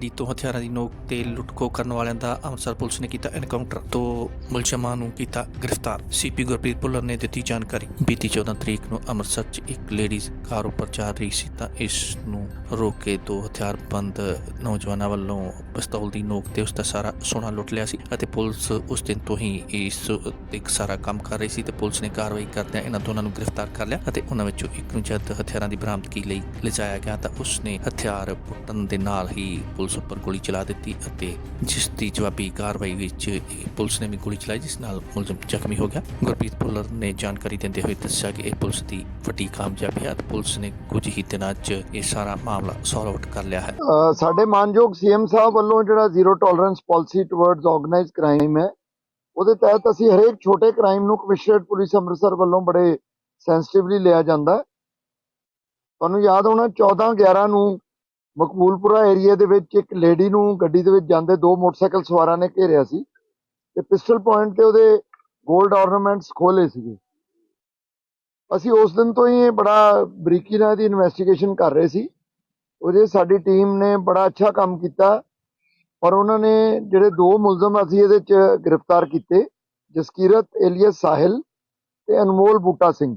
Lady ਤੋਂ ਹਥਿਆਰਾਂ ਦੀ ਨੋਕ ਤੇ ਲੁੱਟਖੋ ਕਰਨ ਵਾਲਿਆਂ ਦਾ ਅੰਮ੍ਰਿਤਸਰ ਪੁਲਿਸ ਨੇ ਕੀਤਾ ਐਨਕਾਊਂਟਰ ਤੋਂ ਮੁਲਜ਼ਮਾਂ ਨੂੰ ਕੀਤਾ ਗ੍ਰਿਫਤਾਰ। ਸੀਪੀ ਗੁਰਪ੍ਰੀਤ ਭੁੱਲਰ ਨੇ ਦਿੱਤੀ ਜਾਣਕਾਰੀ। ਬੀਤੀ 14 ਤਰੀਕ ਨੂੰ ਅੰਮ੍ਰਿਤਸਰ 'ਚ ਇੱਕ ਲੇਡੀਜ਼ ਕਾਰ ਉੱਪਰ ਜਾ ਰਹੀ ਸੀ ਤਾਂ ਇਸ ਨੂੰ ਰੋਕ ਕੇ ਦੋ ਹਥਿਆਰਬੰਦ ਨੌਜਵਾਨਾਂ ਵੱਲੋਂ ਪਿਸਤੌਲ ਦੀ ਨੋਕ ਤੇ ਉਸ ਦਾ ਸਾਰਾ ਸੋਨਾ ਲੁੱਟ ਲਿਆ ਸੀ ਅਤੇ ਪੁਲਿਸ ਉਸ ਦਿਨ ਤੋਂ ਹੀ ਇਸ ਇੱਕ ਸਾਰਾ ਕੰਮ ਕਰ ਰਹੀ ਸੀ ਤੇ ਪੁਲਿਸ ਨੇ ਕਾਰਵਾਈ ਕਰਦਿਆਂ ਇਹਨਾਂ ਦੋਨਾਂ ਨੂੰ ਗ੍ਰਿਫਤਾਰ ਕਰ ਲਿਆ ਅਤੇ ਉਹਨਾਂ ਵਿੱਚੋਂ ਇੱਕ ਨੂੰ ਜਦ ਹਥਿਆਰਾਂ ਦੀ ਬਰਾਮਦਗੀ ਲਈ ਲਿਜਾਇਆ ਗਿਆ ਤਾਂ ਉਸ ਨੇ ਹਥਿਆਰ ਪੁੱਟਣ ਦੇ ਨਾਲ ਹੀ ਪੁਲਿਸ ਉੱਪਰ ਗੋਲੀ ਚਲਾ ਦਿੱਤੀ ਅਤੇ ਜਿਸ ਦੀ ਜਵਾਬੀ ਕਾਰਵਾਈ ਵਿੱਚ ਪੁਲਿਸ ਨੇ ਵੀ ਗੋਲੀ ਚਲਾਈ ਜਿਸ ਨਾਲ ਮੁਲਜ਼ਮ ਜ਼ਖਮੀ ਹੋ ਗਿਆ। ਗੁਰਪ੍ਰੀਤ ਭੁੱਲਰ ਨੇ ਜਾਣਕਾਰੀ ਦਿੰਦੇ ਹੋਏ ਦੱਸਿਆ ਕਿ ਇਹ ਪੁਲਿਸ ਦੀ ਵੱਡੀ ਕਾਮਯਾਬੀ ਹੈ ਪੁਲਿਸ ਨੇ ਕੁਝ ਹੀ ਦਿਨਾਂ 'ਚ ਇਹ ਸਾਰਾ ਮਾਮਲਾ ਸੋਲਵ ਆਊਟ ਕਰ ਲਿਆ ਹੈ। ਅ, ਸਾਡੇ ਮਾਨਯੋਗ ਸੀਐਮ ਸਾਹਿਬ ਵੱਲੋਂ ਜਿਹੜਾ zero tolerance policy towards organised crime ਹੈ ਉਹਦੇ ਤਹਿਤ ਅਸੀਂ ਹਰੇਕ ਛੋਟੇ ਕ੍ਰਾਈਮ ਨੂੰ ਕਮਿਸ਼ਨਰੇਟ ਪੁਲਿਸ ਅੰਮ੍ਰਿਤਸਰ ਵੱਲੋਂ ਬੜੇ ਸੈਂਸਿਟਿਵਲੀ ਲਿਆ ਜਾਂਦਾ ਤੁਹਾਨੂੰ ਯਾਦ ਹੋਣਾ 14 11 ਨੂੰ ਮਕਬੂਲਪੁਰਾ ਏਰੀਆ ਦੇ ਵਿੱਚ ਇੱਕ ਲੇਡੀ ਨੂੰ ਗੱਡੀ ਦੇ ਵਿੱਚ ਜਾਂਦੇ ਦੋ ਮੋਟਰਸਾਈਕਲ ਸਵਾਰਾਂ ਨੇ ਘੇਰਿਆ ਸੀ ਤੇ ਪਿਸਟਲ ਪੁਆਇੰਟ ਤੇ ਉਹਦੇ 골ਡ ਆਰਨਾਮੈਂਟਸ ਖੋਲੇ ਸੀਗੇ। ਅਸੀਂ ਉਸ ਦਿਨ ਤੋਂ ਹੀ ਇਹ ਬੜਾ ਬਰੀਕੀ ਨਾਲ ਦੀ ਇਨਵੈਸਟੀਗੇਸ਼ਨ ਕਰ ਰਹੇ ਸੀ। ਉਹਦੇ ਸਾਡੀ ਟੀਮ ਨੇ ਬੜਾ ਅੱਛਾ ਕੰਮ ਕੀਤਾ, ਪਰ ਉਹਨਾਂ ਨੇ ਜਿਹੜੇ ਦੋ ਮੁਲਜ਼ਮ ਅਸੀਂ ਇਹਦੇ ਚ ਗ੍ਰਿਫਤਾਰ ਕੀਤੇ, ਜਸਕੀਰਤ, ਏਲੀਅਸ ਸਾਹਿਲ ਤੇ ਅਨਮੋਲ ਬੂਟਾ ਸਿੰਘ।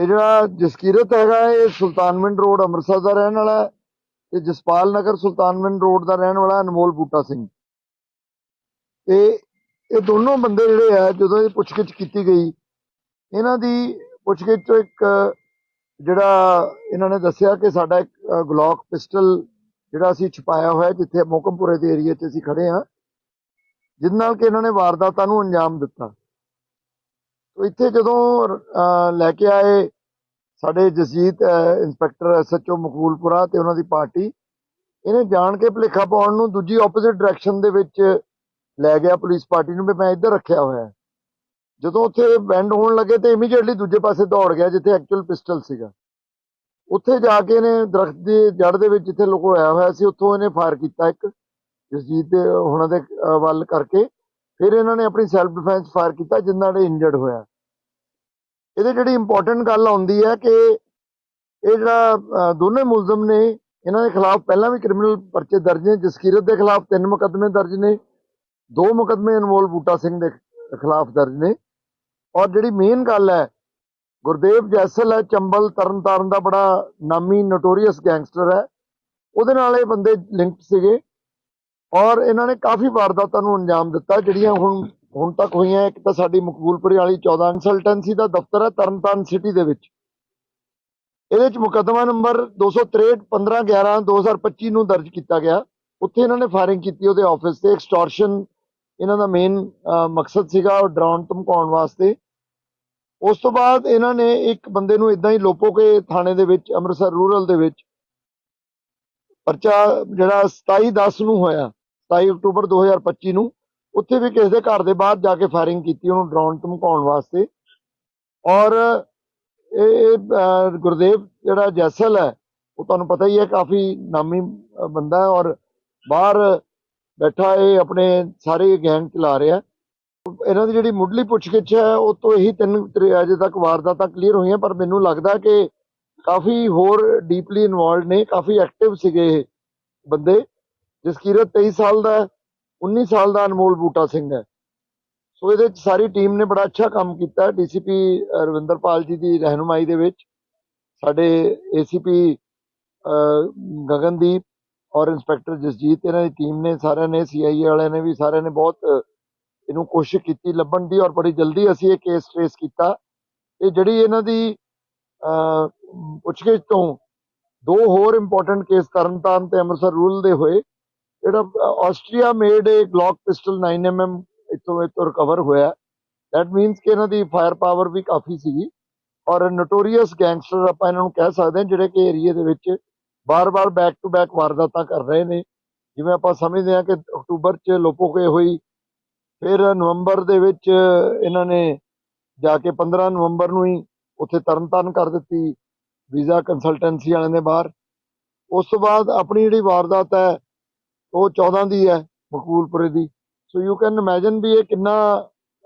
ਇਹ ਜਿਹੜਾ ਜਸਕੀਰਤ ਹੈਗਾ ਇਹ ਸੁਲਤਾਨਵਿੰਡ ਰੋਡ ਅੰਮ੍ਰਿਤਸਰ ਦਾ ਰਹਿਣ ਵਾਲਾ ਹੈ ਤੇ ਜਸਪਾਲ ਨਗਰ ਸੁਲਤਾਨਵਿੰਡ ਰੋਡ ਦਾ ਰਹਿਣ ਵਾਲਾ ਅਨਮੋਲ ਬੂਟਾ ਸਿੰਘ। ਇਹ ਇਹ ਦੋਨੋਂ ਬੰਦੇ ਜਿਹੜੇ ਆ ਜਦੋਂ ਇਹ ਪੁੱਛਗਿੱਛ ਕੀਤੀ ਗਈ ਇਹਨਾਂ ਦੀ ਪੁੱਛਗਿੱਛ ਤੋਂ ਇੱਕ ਜਿਹੜਾ ਇਹਨਾਂ ਨੇ ਦੱਸਿਆ ਕਿ ਸਾਡਾ ਇੱਕ ਅ, ਗਲੌਕ ਪਿਸਟਲ ਜਿਹੜਾ ਅਸੀਂ ਛੁਪਾਇਆ ਹੋਇਆ ਜਿੱਥੇ ਮੋਕਮਪੁਰੇ ਦੇ ਏਰੀਆ 'ਚ ਅਸੀਂ ਖੜੇ ਹਾਂ ਜਿਸ ਨਾਲ ਕਿ ਇਹਨਾਂ ਨੇ ਵਾਰਦਾਤਾਂ ਨੂੰ ਅੰਜਾਮ ਦਿੱਤਾ। ਇੱਥੇ ਜਦੋਂ ਲੈ ਕੇ ਆਏ ਸਾਡੇ ਜਸਜੀਤ ਅ, ਇੰਸਪੈਕਟਰ ਐਸਐਚਓ ਮਕਬੂਲਪੁਰਾ ਤੇ ਉਹਨਾਂ ਦੀ ਪਾਰਟੀ ਇਹਨੇ ਜਾਣ ਕੇ ਭੁਲੇਖਾ ਪਾਉਣ ਨੂੰ ਦੂਜੀ ਆਪੋਜ਼ਿਟ ਡਾਇਰੈਕਸ਼ਨ ਦੇ ਵਿੱਚ ਲੈ ਗਿਆ ਪੁਲਿਸ ਪਾਰਟੀ ਨੂੰ ਵੀ ਮੈਂ ਇੱਧਰ ਰੱਖਿਆ ਹੋਇਆ। ਜਦੋਂ ਉੱਥੇ ਬੈਂਡ ਹੋਣ ਲੱਗੇ ਤੇ ਇਮੀਡੀਏਟਲੀ ਦੂਜੇ ਪਾਸੇ ਦੌੜ ਗਿਆ ਜਿੱਥੇ ਐਕਚੁਅਲ ਪਿਸਟਲ ਸੀਗਾ। ਉੱਥੇ ਜਾ ਕੇ ਇਹਨੇ ਦਰਖਤ ਦੀ ਜੜ ਦੇ ਵਿੱਚ ਜਿੱਥੇ ਲੁਕੋਇਆ ਹੋਇਆ ਸੀ ਉੱਥੋਂ ਇਹਨੇ ਫਾਇਰ ਕੀਤਾ ਇੱਕ ਜਸਜੀਤ ਦੇ ਉਹਨਾਂ ਦੇ ਵੱਲ ਕਰਕੇ। ਫਿਰ ਇਹਨਾਂ ਨੇ ਆਪਣੀ ਸੈਲਫ ਡਿਫੈਂਸ ਫਾਇਰ ਕੀਤਾ ਜਿੰਨਾਂ ਨੇ ਇੰਜਰਡ ਹੋਇਆ। ਇਹਦੇ ਜਿਹੜੀ ਇੰਪੋਰਟੈਂਟ ਗੱਲ ਆਉਂਦੀ ਹੈ ਕਿ ਇਹ ਜਿਹੜਾ ਦੋਨੇ ਮੁਲਜ਼ਮ ਨੇ, ਇਹਨਾਂ ਦੇ ਖਿਲਾਫ ਪਹਿਲਾਂ ਵੀ ਕ੍ਰਿਮੀਨਲ ਪਰਚੇ ਦਰਜ ਨੇ, ਜਸਕੀਰਤ ਦੇ ਖਿਲਾਫ ਤਿੰਨ ਮੁਕੱਦਮੇ ਦਰਜ ਨੇ, ਦੋ ਮੁਕੱਦਮੇ ਅਨਮੋਲ ਬੂਟਾ ਸਿੰਘ ਦੇ ਖਿਲਾਫ ਦਰਜ ਨੇ। ਔਰ ਜਿਹੜੀ ਮੇਨ ਗੱਲ ਹੈ, ਗੁਰਦੇਵ ਜੈਸਲ ਹੈ, ਚੰਬਲ ਤਰਨਤਾਰਨ ਦਾ ਬੜਾ ਨਾਮੀ ਨੋਟੋਰੀਅਸ ਗੈਂਗਸਟਰ ਹੈ। ਉਹਦੇ ਨਾਲ ਇਹ ਬੰਦੇ ਲਿੰਕਡ ਸੀਗੇ। ਔਰ ਇਹਨਾਂ ਨੇ ਕਾਫੀ ਵਾਰਦਾਤਾਂ ਨੂੰ ਅੰਜਾਮ ਦਿੱਤਾ, ਜਿਹੜੀਆਂ ਹੁਣ ਹੁਣ ਤੱਕ ਹੋਈਆਂ ਇੱਕ ਤਾਂ ਸਾਡੀ ਮਕਬੂਲਪੁਰੀ ਵਾਲੀ 14 ਕੰਸਲਟੈਂਸੀ ਦਾ ਦਫ਼ਤਰ ਹੈ ਤਰਨਤਾਰਨ ਸਿਟੀ ਦੇ ਵਿੱਚ। ਇਹਦੇ ਵਿੱਚ ਮੁਕੱਦਮਾ ਨੰਬਰ 263 15 11 2025 ਨੂੰ ਦਰਜ ਕੀਤਾ ਗਿਆ। ਉੱਥੇ ਇਹਨਾਂ ਨੇ ਫਾਇਰਿੰਗ ਕੀਤੀ ਉਹਦੇ ਆਫਿਸ ਤੇ ਐਕਸਟੋਰਸ਼ਨ ਇਹਨਾਂ ਦਾ ਮੇਨ ਮਕਸਦ ਸੀਗਾ ਉਹ ਡਰਾਉਣ, ਧਮਕਾਉਣ ਵਾਸਤੇ। ਉਸ ਤੋਂ ਬਾਅਦ ਇਹਨਾਂ ਨੇ ਇੱਕ ਬੰਦੇ ਨੂੰ ਇਦਾਂ ਹੀ ਲੋਪੋ ਕੇ ਥਾਣੇ ਦੇ ਵਿੱਚ, ਅੰਮ੍ਰਿਤਸਰ ਰੂਰਲ ਦੇ ਵਿੱਚ ਪਰਚਾ ਜਿਹੜਾ 27 10 ਨੂੰ ਹੋਇਆ 27 ਅਕਤੂਬਰ 2025 ਨੂੰ। ਉੱਥੇ ਵੀ ਕਿਸੇ ਦੇ ਘਰ ਦੇ ਬਾਹਰ ਜਾ ਕੇ ਫਾਇਰਿੰਗ ਕੀਤੀ, ਉਹਨੂੰ ਡਰਾਉਣ ਧਮਕਾਉਣ ਵਾਸਤੇ। ਔਰ ਇਹ ਗੁਰਦੇਵ ਜਿਹੜਾ ਜੈਸਲ ਹੈ, ਉਹ ਤੁਹਾਨੂੰ ਪਤਾ ਹੀ ਹੈ, ਕਾਫੀ ਨਾਮੀ ਬੰਦਾ ਹੈ ਔਰ ਬਾਹਰ ਬੈਠਾ ਇਹ ਆਪਣੇ ਸਾਰੇ ਗੈਂਗ ਚਲਾ ਰਿਹਾ ਇਹਨਾਂ ਦੀ ਜਿਹੜੀ ਮੁੱਢਲੀ ਪੁੱਛਗਿੱਛ ਹੈ, ਉਹ ਤੋਂ ਇਹੀ ਤਿੰਨ ਅਜੇ ਤੱਕ ਵਾਰਦਾਤਾਂ ਕਲੀਅਰ ਹੋਈਆਂ, ਪਰ ਮੈਨੂੰ ਲੱਗਦਾ ਕਿ ਕਾਫੀ ਹੋਰ ਡੀਪਲੀ ਇਨਵੋਲਡ ਨੇ, ਕਾਫੀ ਐਕਟਿਵ ਸੀਗੇ ਇਹ ਬੰਦੇ ਜਸਕੀਰਤ 23 ਸਾਲ ਦਾ ਹੈ। 19 ਸਾਲ ਦਾ ਅਨਮੋਲ ਬੂਟਾ ਸਿੰਘ ਹੈ। ਸੋ ਇਹਦੇ ਚ ਸਾਰੀ ਟੀਮ ਨੇ ਬੜਾ ਅੱਛਾ ਕੰਮ ਕੀਤਾ। ਡੀਸੀਪੀ ਰਵਿੰਦਰਪਾਲ ਜੀ ਦੀ ਰਹਿਨੁਮਾਈ ਦੇ ਵਿੱਚ ਸਾਡੇ ਏਸੀਪੀ ਗਗਨਦੀਪ ਔਰ ਇੰਸਪੈਕਟਰ ਜਸਜੀਤ, ਇਹਨਾਂ ਦੀ ਟੀਮ ਨੇ ਸਾਰਿਆਂ ਨੇ ਸੀਆਈਏ ਵਾਲਿਆਂ ਨੇ ਵੀ ਸਾਰਿਆਂ ਨੇ ਬਹੁਤ, ਇਹਨੂੰ ਕੋਸ਼ਿਸ਼ ਕੀਤੀ ਲੱਭਣ ਦੀ ਔਰ ਬੜੀ ਜਲਦੀ ਅਸੀਂ ਇਹ ਕੇਸ ਟ੍ਰੇਸ ਕੀਤਾ। ਇਹ ਜਿਹੜੀ ਇਹਨਾਂ ਦੀ ਪੁੱਛਗਿੱਛ ਤੋਂ ਦੋ ਹੋਰ ਇੰਪੋਰਟੈਂਟ ਕੇਸ ਤਰਨਤਾਰਨ ਤੇ ਅੰਮ੍ਰਿਤਸਰ ਰੂਰਲ ਦੇ ਹੋਏ ਜਿਹੜਾ Austria made a Glock pistol 9mm ਇਥੋਂ ਇਥੋਂ ਰਿਕਵਰ ਹੋਇਆ ਦੈਟ ਮੀਨਸ ਕਿ ਇਹਨਾਂ ਦੀ ਫਾਇਰ ਪਾਵਰ ਵੀ ਕਾਫੀ ਸੀਗੀ। ਔਰ ਨੋਟੋਰੀਅਸ ਗੈਂਗਸਟਰ ਆਪਾਂ ਇਹਨਾਂ ਨੂੰ ਕਹਿ ਸਕਦੇ ਹਾਂ, ਜਿਹੜੇ ਕਿ ਏਰੀਆ ਦੇ ਵਿੱਚ ਬਾਰ-ਬਾਰ ਬੈਕ ਟੂ ਬੈਕ ਵਾਰਦਾਤਾਂ ਕਰ ਰਹੇ ਨੇ। ਜਿਵੇਂ ਆਪਾਂ ਸਮਝਦੇ ਹਾਂ ਕਿ ਅਕਤੂਬਰ 'ਚ ਲੋਪੋਕੇ ਹੋਈ, ਫਿਰ ਨਵੰਬਰ ਦੇ ਵਿੱਚ ਇਹਨਾਂ ਨੇ ਜਾ ਕੇ 15 ਨਵੰਬਰ ਨੂੰ ਹੀ ਉੱਥੇ ਤਰਨਤਾਰਨ ਕਰ ਦਿੱਤੀ, ਵੀਜ਼ਾ ਕੰਸਲਟੈਂਸੀ ਵਾਲਿਆਂ ਦੇ ਬਾਹਰ। ਉਸ ਤੋਂ ਬਾਅਦ ਆਪਣੀ ਜਿਹੜੀ ਵਾਰਦਾਤ ਹੈ ਉਹ 14 ਦੀ ਹੈ ਮਕਬੂਲਪੁਰੇ ਦੀ। ਸੋ ਯੂ ਕੈਨ ਇਮੇਜਿਨ ਵੀ ਇਹ ਕਿੰਨਾ